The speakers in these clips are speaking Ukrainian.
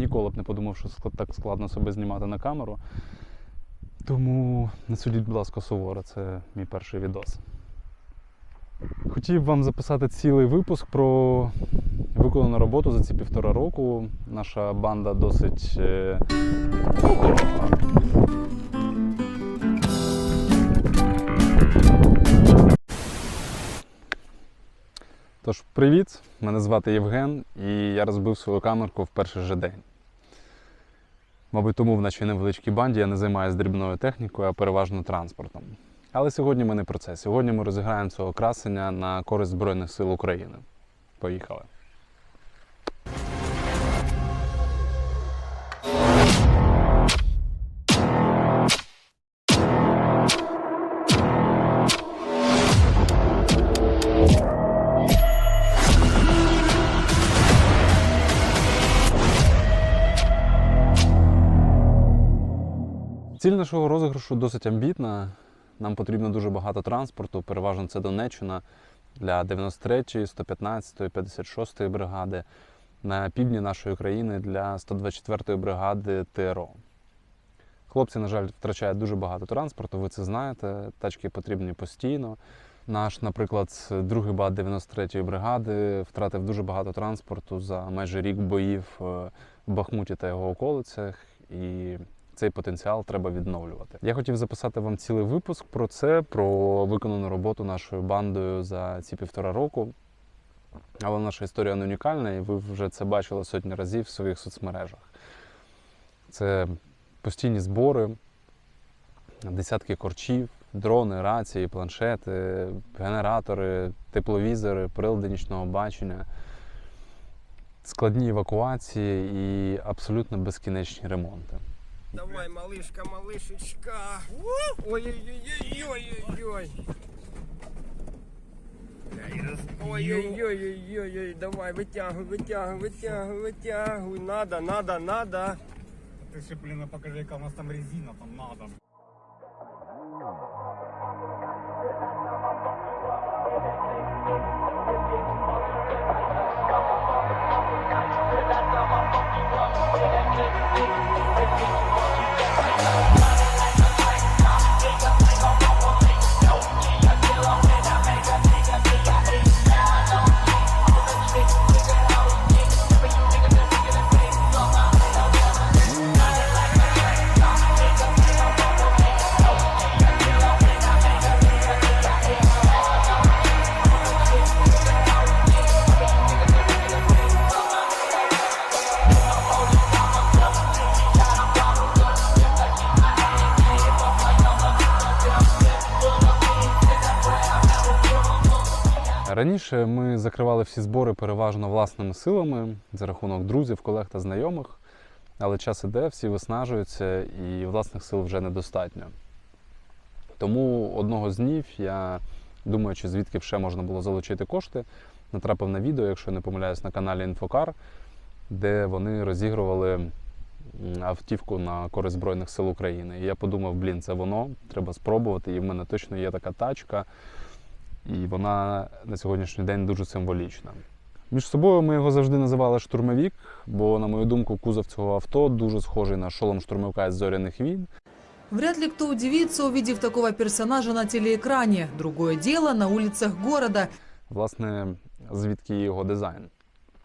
Ніколи б не подумав, що так складно себе знімати на камеру. Тому не судіть, будь ласка, суворо, це мій перший відос. Хотів вам записати цілий випуск про виконану роботу за ці півтора року. Наша банда досить. е, Тож, привіт! Мене звати Євген, і я розбив свою камерку в перший же день. Мабуть, тому в нашій невеличкій банді я не займаюся дрібною технікою, а переважно транспортом. Але сьогодні ми не про це. Сьогодні ми розіграємо цього красення на користь Збройних сил України. Поїхали. Нашого розіграшу досить амбітна. Нам потрібно дуже багато транспорту, переважно це Донеччина для 93-ї, 115-ї, 56-ї бригади, на півдні нашої країни для 124-ї бригади ТРО. Хлопці, на жаль, втрачають дуже багато транспорту, ви це знаєте, тачки потрібні постійно. Наш, наприклад, другий бат 93-ї бригади втратив дуже багато транспорту за майже рік боїв в Бахмуті та його околицях. І цей потенціал треба відновлювати. Я хотів записати вам цілий випуск про це, про виконану роботу нашою бандою за ці півтора року. Але наша історія не унікальна, і ви вже це бачили сотні разів в своїх соцмережах. Це постійні збори, десятки корчів, дрони, рації, планшети, генератори, тепловізори, прилади нічного бачення, складні евакуації і абсолютно безкінечні ремонти. Давай, малышка, малышечка. Ой-ой-ой-ой-ой-ой. Ой-ой-ой-ой-ой, давай, вытягивай, вытягивай, вытягивай, вытягивай. Надо, надо, надо. Ты же, блин, а покажи, яка у нас там резина, там надо. Раніше ми закривали всі збори переважно власними силами за рахунок друзів, колег та знайомих, але час іде, всі виснажуються і власних сил вже недостатньо. Тому одного з днів я, думаючи, звідки ще можна було залучити кошти, натрапив на відео, якщо не помиляюсь, на каналі Інфокар, де вони розігрували автівку на користь Збройних сил України. І я подумав, блін, це воно, треба спробувати, і в мене точно є така тачка і вона на сьогоднішній день дуже символічна. Між собою ми його завжди називали штурмовік, бо, на мою думку, кузов цього авто дуже схожий на шолом штурмовика з зоряних війн. Вряд ли кто удивится, увидев такого персонажа на телеэкране. Другое дело на улицах города. Власне, звідки і його дизайн.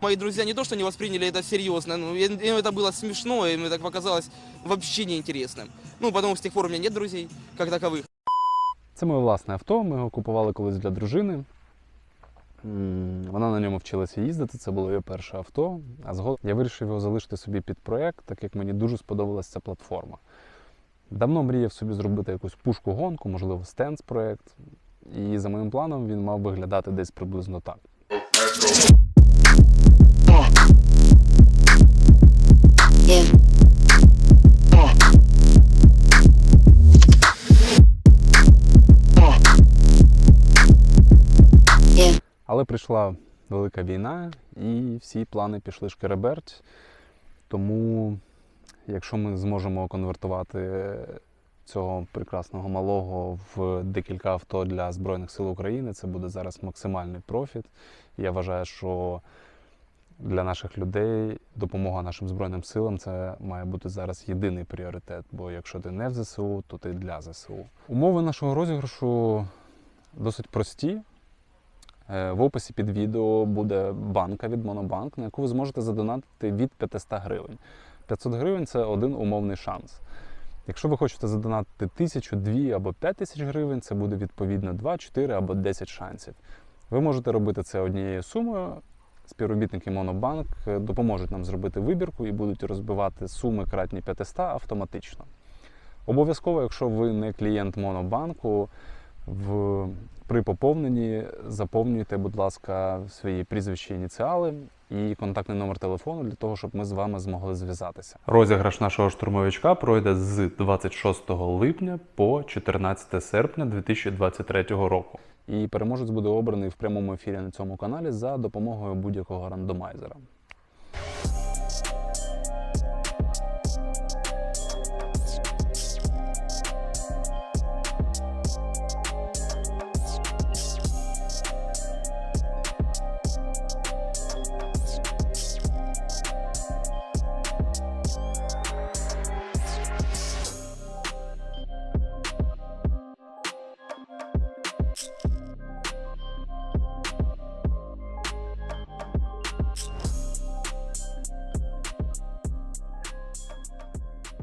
Мои друзья не то, что не восприняли это серьезно, но я- им это было смешно, им это показалось вообще неинтересным. Ну, потому с тех пор у меня нет друзей, как таковых. Це моє власне авто. Ми його купували колись для дружини. Вона на ньому вчилася їздити, це було її перше авто. А згодом я вирішив його залишити собі під проект, так як мені дуже сподобалася ця платформа. Давно мріяв собі зробити якусь пушку-гонку, можливо, стенс проект. І за моїм планом він мав виглядати десь приблизно так. Yeah. Але прийшла велика війна, і всі плани пішли шкереберть. Тому, якщо ми зможемо конвертувати цього прекрасного малого в декілька авто для Збройних сил України, це буде зараз максимальний профіт. Я вважаю, що для наших людей допомога нашим Збройним силам це має бути зараз єдиний пріоритет. Бо якщо ти не в ЗСУ, то ти для ЗСУ. Умови нашого розіграшу досить прості. Е, В описі під відео буде банка від Монобанк, на яку ви зможете задонатити від 500 гривень. 500 гривень це один умовний шанс. Якщо ви хочете задонатити тисячу, дві або п'ять тисяч гривень, це буде відповідно 2, 4 або 10 шансів. Ви можете робити це однією сумою. Співробітники Монобанк е, допоможуть нам зробити вибірку і будуть розбивати суми кратні 500 автоматично. Обов'язково, якщо ви не клієнт Монобанку, в, при поповненні заповнюйте, будь ласка, свої прізвища ініціали і контактний номер телефону для того, щоб ми з вами змогли зв'язатися. Розіграш нашого штурмовичка пройде з 26 липня по 14 серпня 2023 року. І переможець буде обраний в прямому ефірі на цьому каналі за допомогою будь-якого рандомайзера.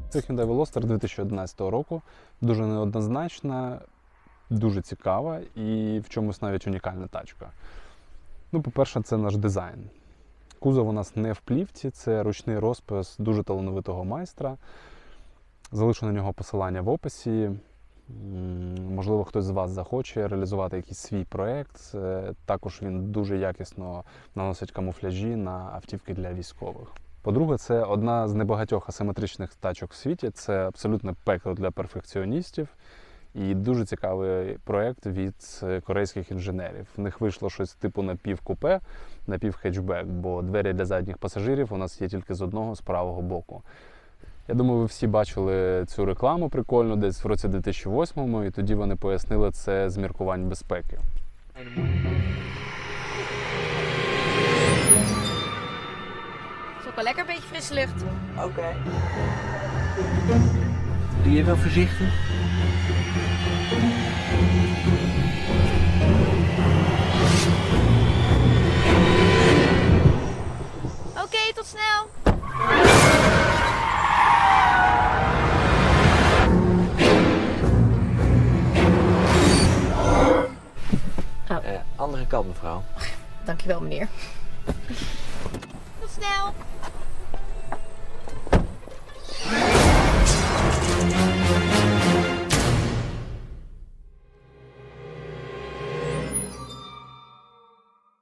Це Hyundai Veloster 2011 року. Дуже неоднозначна, дуже цікава і в чомусь навіть унікальна тачка. Ну, по-перше, це наш дизайн. Кузов у нас не в плівці, це ручний розпис дуже талановитого майстра. Залишу на нього посилання в описі. Можливо, хтось з вас захоче реалізувати якийсь свій проєкт. Е, Також він дуже якісно наносить камуфляжі на автівки для військових. По-друге, це одна з небагатьох асиметричних тачок в світі. Це абсолютне пекло для перфекціоністів. І дуже цікавий проєкт від е, корейських інженерів. В них вийшло щось типу напівкупе, напівхетчбек, бо двері для задніх пасажирів у нас є тільки з одного з правого боку. Я думаю, ви всі бачили цю рекламу прикольну десь в році 2008-му, і тоді вони пояснили це з міркувань безпеки. Ook wel lekker, een beetje frisse lucht. Oké. Doe je wel voorzichtig? Oké, tot snel. Eh, andere kant, mevrouw. Dankjewel, meneer.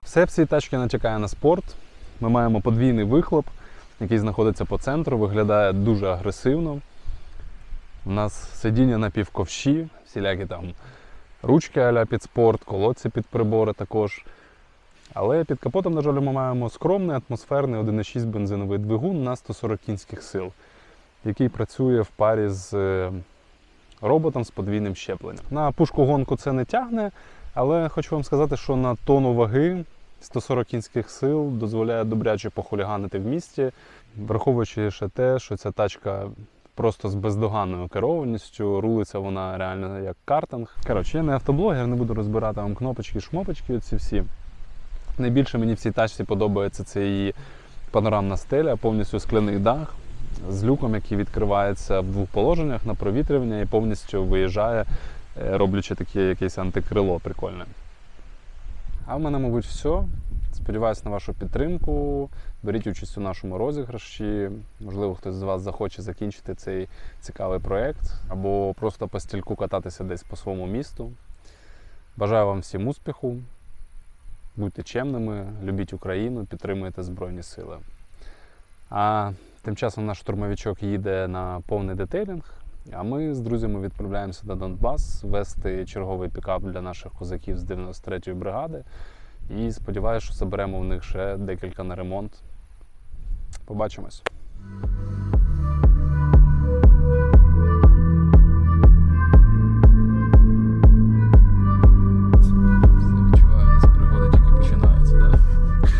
Все в цій тачці натякає на спорт. Ми маємо подвійний вихлоп, який знаходиться по центру, виглядає дуже агресивно. У нас сидіння на півковші, всілякі там ручки а-ля під спорт, колодці під прибори також. Але під капотом, на жаль, ми маємо скромний атмосферний 1,6 бензиновий двигун на 140 кінських сил, який працює в парі з е, роботом з подвійним щепленням. На пушку гонку це не тягне, але хочу вам сказати, що на тонну ваги 140 кінських сил дозволяє добряче похуліганити в місті, враховуючи ще те, що ця тачка просто з бездоганною керованістю, рулиться вона реально як картинг. Коротше, я не автоблогер, не буду розбирати вам кнопочки, шмопочки, оці всі. Найбільше мені в цій тачці подобається це її панорамна стеля, повністю скляний дах з люком, який відкривається в двох положеннях на провітрювання і повністю виїжджає, е, роблячи таке якесь антикрило прикольне. А в мене, мабуть, все. Сподіваюсь на вашу підтримку. Беріть участь у нашому розіграші. Можливо, хтось з вас захоче закінчити цей цікавий проєкт або просто по стільку кататися десь по своєму місту. Бажаю вам всім успіху. Будьте чемними, любіть Україну, підтримуйте Збройні Сили. А тим часом наш штурмовичок їде на повний детейлінг, а ми з друзями відправляємося на Донбас вести черговий пікап для наших козаків з 93-ї бригади. І сподіваюся, що заберемо в них ще декілька на ремонт. Побачимось.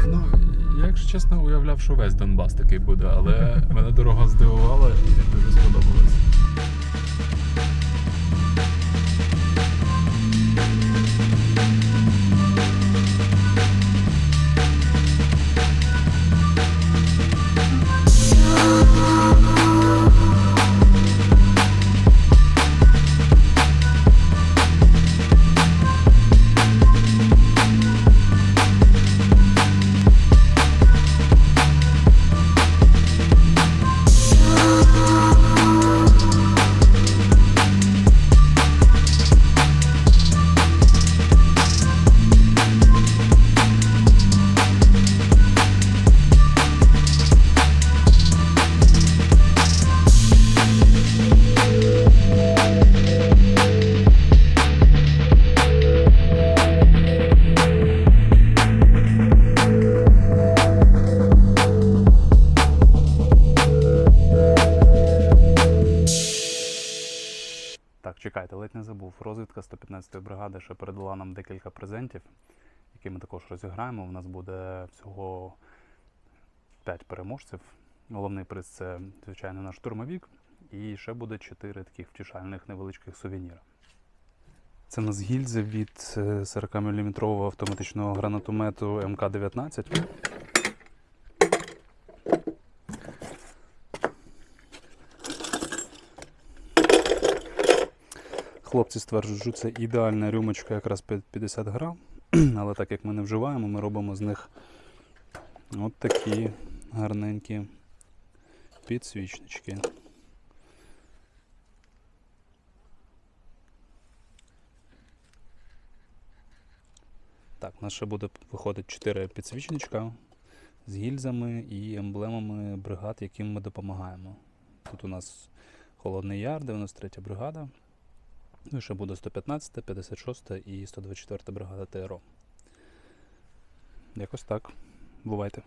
Ну, чесно уявляв, що весь Донбас такий буде, але мене дорога здивувала і дуже сподобалось. Так, чекайте, ледь не забув. Розвідка 115-ї бригади ще передала нам декілька презентів, які ми також розіграємо. У нас буде всього 5 переможців. Головний приз це, звичайно, наш штурмовік. І ще буде 4 таких втішальних невеличких сувеніра. Це у нас гільзи від 40-мм автоматичного гранатомету МК-19. Хлопці стверджують, що це ідеальна рюмочка якраз під 50 грам. Але так як ми не вживаємо, ми робимо з них от такі гарненькі підсвічнички. Так, у нас ще буде виходить 4 підсвічничка з гільзами і емблемами бригад, яким ми допомагаємо. Тут у нас Холодний Яр, 93 бригада. Ну і ще буде 115, 56 і 124 бригада ТРО. Якось так. Бувайте.